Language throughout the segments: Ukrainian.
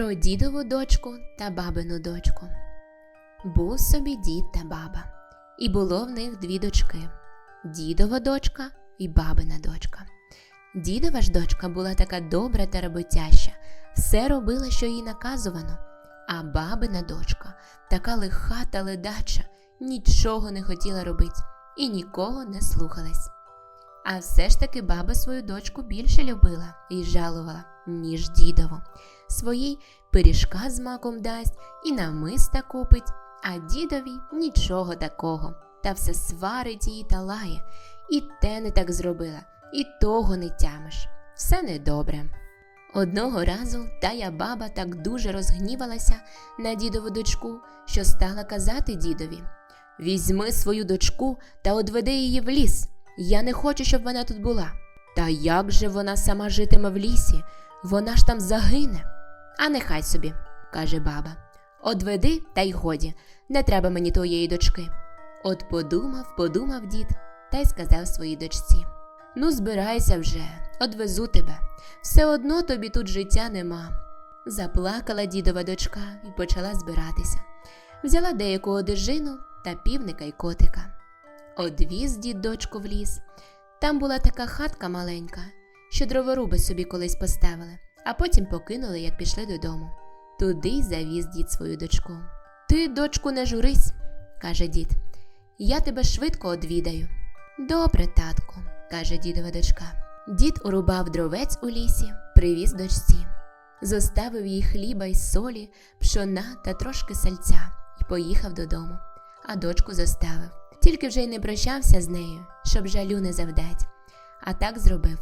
Про дідову дочку та бабину дочку. Був собі дід та баба, і було в них дві дочки дідова дочка і бабина дочка. Дідова ж дочка була така добра та роботяща, все робила, що їй наказувано, а бабина дочка така лиха та ледача, нічого не хотіла робити і нікого не слухалась. А все ж таки баба свою дочку більше любила і жалувала, ніж дідову. Своїй пиріжка з маком дасть і намиста купить, а дідові нічого такого. Та все сварить її та лає, і те не так зробила, і того не тямиш. Все недобре. Одного разу тая баба так дуже розгнівалася на дідову дочку, що стала казати дідові Візьми свою дочку та одведи її в ліс. Я не хочу, щоб вона тут була. Та як же вона сама житиме в лісі? Вона ж там загине. А нехай собі, каже баба. Одведи та й годі, не треба мені твоєї дочки. От подумав, подумав дід та й сказав своїй дочці: Ну, збирайся вже, одвезу тебе. Все одно тобі тут життя нема. Заплакала дідова дочка і почала збиратися. Взяла деяку одежину та півника й котика. Одвіз дід дочку в ліс. Там була така хатка маленька, що дроворуби собі колись поставили, а потім покинули, як пішли додому. Туди й завіз дід свою дочку. Ти, дочку, не журись, каже дід. Я тебе швидко одвідаю. Добре, татку, каже дідова дочка. Дід урубав дровець у лісі, привіз дочці. Зоставив їй хліба й солі, пшона та трошки сальця і поїхав додому, а дочку зоставив. Тільки вже й не прощався з нею, щоб жалю не завдать. А так зробив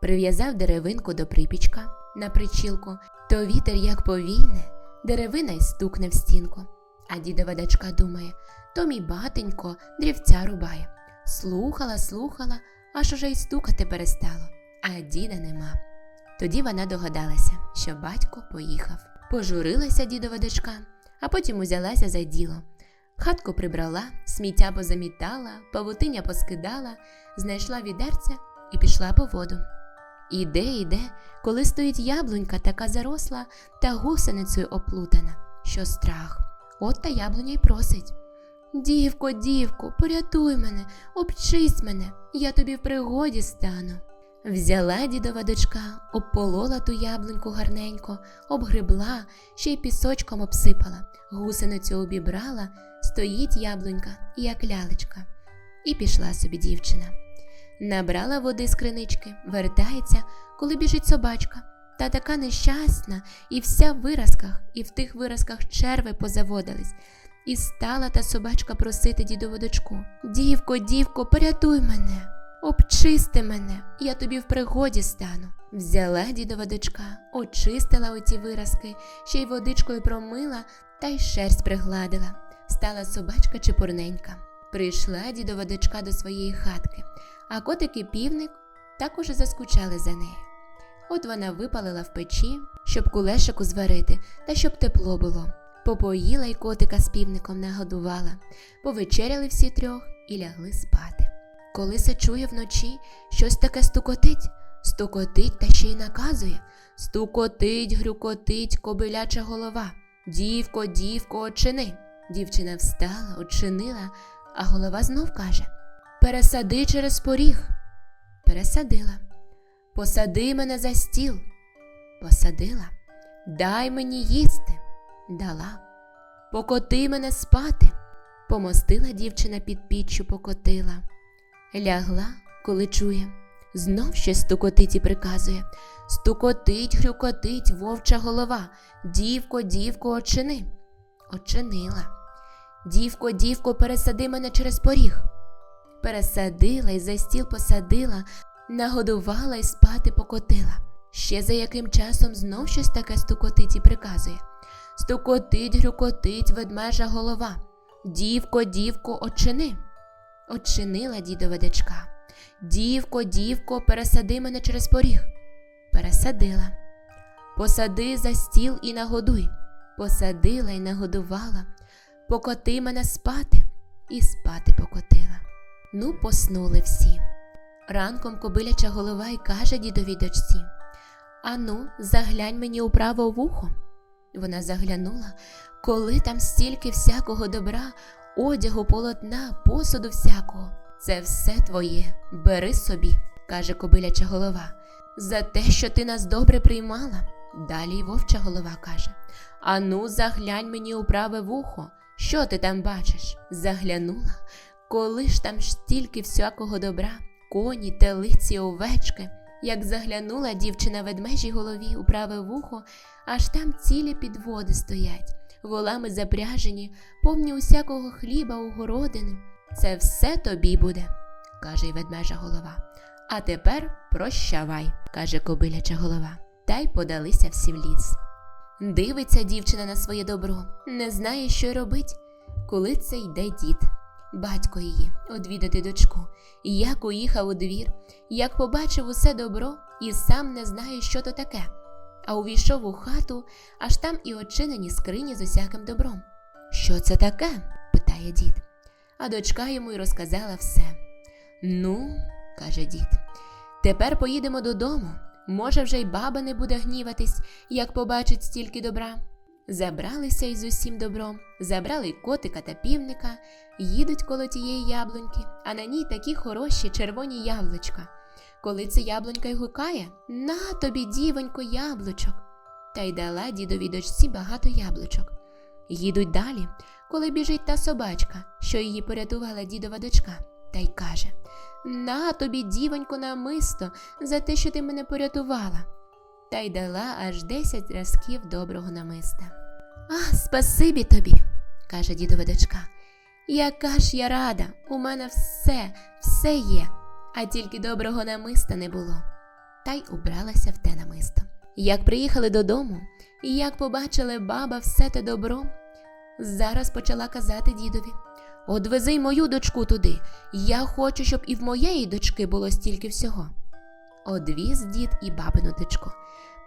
прив'язав деревинку до припічка на причілку, то вітер як повійне, деревина й стукне в стінку. А дідова дочка думає то мій батенько дрівця рубає. Слухала, слухала, аж уже й стукати перестало, а діда нема. Тоді вона догадалася, що батько поїхав. Пожурилася дідова дочка, а потім узялася за діло. Хатку прибрала, сміття позамітала, павутиня поскидала, знайшла відерце і пішла по воду. Іде, іде, коли стоїть яблунька така заросла та гусеницею оплутана, що страх. От та яблуня й просить. Дівко, дівко, порятуй мене, обчисть мене, я тобі в пригоді стану. Взяла дідова дочка, обполола ту яблуньку гарненько, обгребла, ще й пісочком обсипала, гусеницю обібрала, стоїть яблунька, як лялечка. І пішла собі дівчина. Набрала води з кринички, вертається, коли біжить собачка. Та така нещасна, і вся в виразках, і в тих виразках черви позаводились. І стала та собачка просити дідову дочку Дівко, дівко, порятуй мене, обчисти мене, я тобі в пригоді стану. Взяла дідова дочка, очистила оці виразки, ще й водичкою промила та й шерсть пригладила. Стала собачка чепурненька. Прийшла дідова дочка до своєї хатки, а котик і півник також заскучали за нею. От вона випалила в печі, щоб кулешику зварити та щоб тепло було. Попоїла й котика з півником нагодувала, повечеряли всі трьох і лягли спати. Коли се чує вночі щось таке стукотить, стукотить та ще й наказує стукотить, грюкотить, кобиляча голова. Дівко, дівко, очини. Дівчина встала, очинила, а голова знов каже Пересади через поріг. Пересадила. Посади мене за стіл. Посадила. Дай мені їсти. Дала. Покоти мене спати. Помостила дівчина під піччю покотила. Лягла, коли чує. Знов щось стукотить і приказує Стукотить, грюкотить вовча голова. Дівко, дівко, очини. Очинила. Дівко, дівко, пересади мене через поріг. Пересадила й за стіл посадила, нагодувала й спати покотила. Ще за яким часом знов щось таке стукотить і приказує Стукотить, грюкотить ведмежа голова. Дівко, дівко, очини. Очинила дідова дочка. Дівко, дівко, пересади мене через поріг. Пересадила. Посади за стіл і нагодуй. Посадила й нагодувала. Покоти мене спати і спати покотила. Ну, поснули всі. Ранком кобиляча голова й каже дідовій дочці Ану, заглянь мені у праве вухо. Вона заглянула, коли там стільки всякого добра, одягу, полотна, посуду всякого. Це все твоє, бери собі, каже кобиляча голова. За те, що ти нас добре приймала. Далі й вовча голова каже: Ану, заглянь мені у праве вухо, що ти там бачиш? Заглянула, коли ж там стільки всякого добра, коні, телиці, овечки. Як заглянула дівчина ведмежій голові у праве вухо, аж там цілі підводи стоять, волами запряжені, повні усякого хліба у городини. Це все тобі буде, каже й ведмежа голова. А тепер прощавай, каже кобиляча голова, та й подалися всі в ліс. Дивиться дівчина на своє добро, не знає, що робить, коли це йде дід, батько її, одвідати дочку, як уїхав у двір, як побачив усе добро і сам не знає, що то таке. А увійшов у хату, аж там і очинені скрині з усяким добром. Що це таке? питає дід. А дочка йому й розказала все. Ну, каже дід, тепер поїдемо додому. Може, вже й баба не буде гніватись, як побачить стільки добра. Забралися із усім добром, забрали котика та півника, їдуть коло тієї яблуньки, а на ній такі хороші червоні яблучка. Коли це яблунька й гукає, на тобі, дівонько, яблучок. Та й дала дідові дочці багато яблучок. Їдуть далі, коли біжить та собачка, що її порятувала дідова дочка, та й каже На тобі, дівонько, намисто, за те, що ти мене порятувала. Та й дала аж десять разків доброго намиста. А, спасибі тобі, каже дідова дочка. Яка ж я рада, у мене все, все є, а тільки доброго намиста не було. Та й убралася в те намисто. Як приїхали додому, і як побачили баба все те добро, зараз почала казати дідові Одвези й мою дочку туди. Я хочу, щоб і в моєї дочки було стільки всього. Одвіз дід і бабину дочку,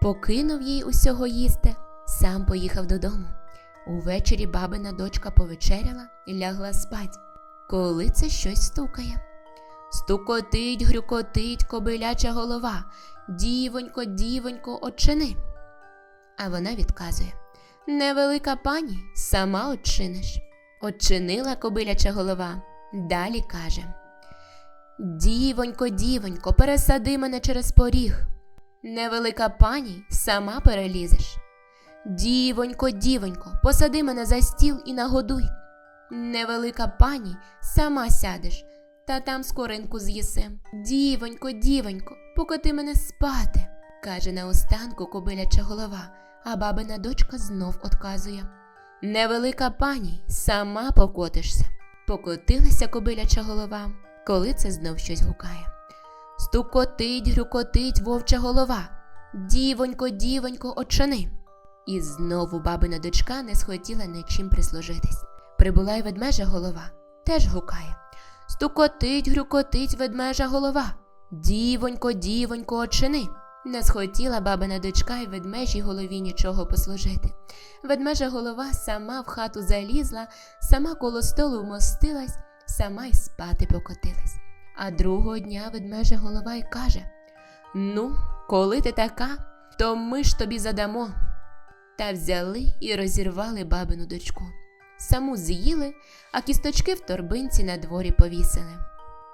покинув їй усього їсти, сам поїхав додому. Увечері бабина дочка повечеряла і лягла спать, коли це щось стукає. Стукотить, грюкотить кобиляча голова. Дівонько, дівонько, очини. А вона відказує Невелика пані, сама очиниш. Очинила кобиляча голова. Далі каже Дівонько, дівонько, пересади мене через поріг. Невелика пані, сама перелізеш. Дівонько, дівонько, посади мене за стіл і нагодуй. Невелика пані, сама сядеш, та там скоринку з'їси. Дівонько, дівонько, покоти мене спати, каже наостанку кобиляча голова, а бабина дочка знов отказує. Невелика пані, сама покотишся. Покотилася кобиляча голова, коли це знов щось гукає. Стукотить, грюкотить вовча голова. Дівонько, дівонько, очини. І знову бабина дочка не схотіла нічим прислужитись. Прибула й ведмежа голова, теж гукає. Стукотить, грюкотить ведмежа голова. Дівонько, дівонько, очини. Не схотіла бабина дочка й ведмежій голові нічого послужити. Ведмежа голова сама в хату залізла, сама коло столу вмостилась, сама й спати покотилась. А другого дня ведмежа голова й каже Ну, коли ти така, то ми ж тобі задамо. Та взяли і розірвали бабину дочку. Саму з'їли, а кісточки в торбинці на дворі повісили.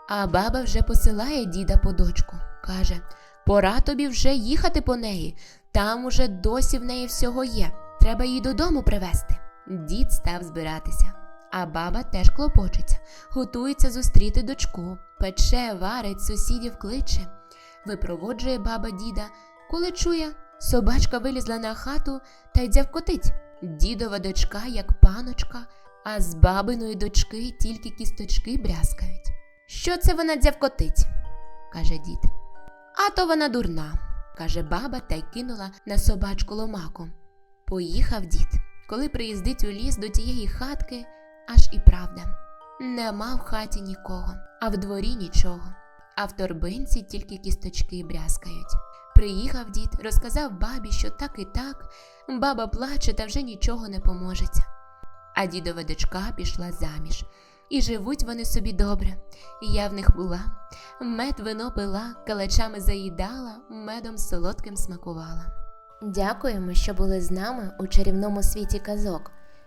А баба вже посилає діда по дочку. Каже Пора тобі вже їхати по неї. Там уже досі в неї всього є. Треба її додому привезти. Дід став збиратися, а баба теж клопочеться, готується зустріти дочку, пече, варить, сусідів кличе. Випроводжує баба діда, коли чує, собачка вилізла на хату та й дзявкотить. Дідова дочка, як паночка, а з бабиної дочки тільки кісточки брязкають. Що це вона дзявкотить? каже дід. А то вона дурна, каже баба та й кинула на собачку ломаку. Поїхав дід. Коли приїздить у ліс до тієї хатки, аж і правда. Нема в хаті нікого, а в дворі нічого, а в торбинці тільки кісточки брязкають. Приїхав дід, розказав бабі, що так і так, баба плаче та вже нічого не поможеться. А дідова дочка пішла заміж, і живуть вони собі добре. Я в них була, мед вино пила, калачами заїдала, медом солодким смакувала. Дякуємо, що були з нами у чарівному світі казок.